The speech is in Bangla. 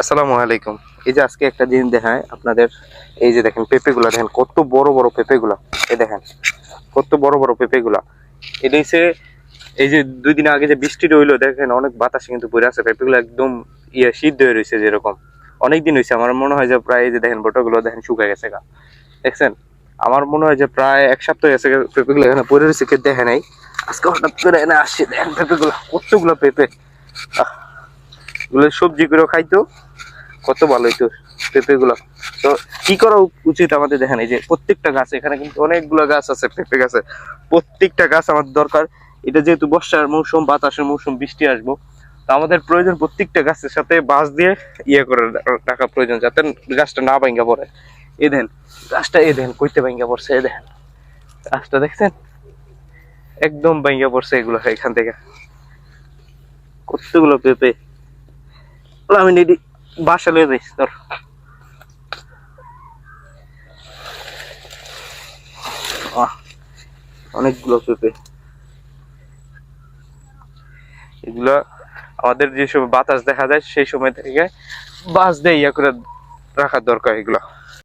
আসসালামু আলাইকুম। এই যে আজকে একটা জিনিস দেখায় আপনাদের, এই যে দেখেন পেঁপেগুলো, দেখেন কত বড় বড় পেঁপেগুলো। এই দেখেন, কত বড় বড় পেঁপেগুলো। এটা হচ্ছে এই যে দুই দিন আগে যে বৃষ্টি রইল দেখেন অনেক বাতাসে কিন্তু পড়ে আছে, পেঁপেগুলো একদম ইয়ে সিদ্ধ হয়ে রয়েছে যেরকম। অনেক দিন হয়েছে আমার মনে হয় যে প্রায় এই যে দেখেন বোটাগুলো, দেখেন শুকায় গেছে গা। দেখছেন? আমার মনে হয় যে প্রায় এক সপ্তাহ গেছে পেঁপেগুলো এখানে পড়ে রয়েছে কেউ দেখে নাই। আজকে হঠাৎ করে এনে আসছে, দেখেন পেঁপেগুলো, কতগুলো পেঁপে। এগুলো সবজি করে খাইতো। কত ভালো হইতো পেঁপে গুলো তো কি করা উচিত আমাদের দেখেন এই যে প্রত্যেকটা গাছ, এখানে কিন্তু অনেকগুলো গাছ আছে, পেঁপে গাছে। প্রত্যেকটা গাছ আমাদের দরকার। এটা যেহেতু বর্ষার মৌসুম, বাতাসের মৌসুম, বৃষ্টি আসব। তো আমাদের প্রয়োজন প্রত্যেকটা গাছের সাথে বাঁশ দিয়ে ইয়ে করে রাখা প্রয়োজন, যাতে গাছটা না ভাঙ্গা পড়ে। এ দেন, গাছটা এ দেন, কইতে ভাঙ্গা পড়ছে, এ দেন। গাছটা দেখছেন? একদম ভাঙ্গা পড়ছে এগুলো এখান থেকে। কতগুলো পেঁপে? আমি নিডি বাসা লয়ে যাইস তোর অনেকগুলো পেঁপে। এগুলো আমাদের যেসব বাতাস দেখা যায়, সেই সময় থেকে বাস দিয়ে ইয়া করে রাখার দরকার এগুলো।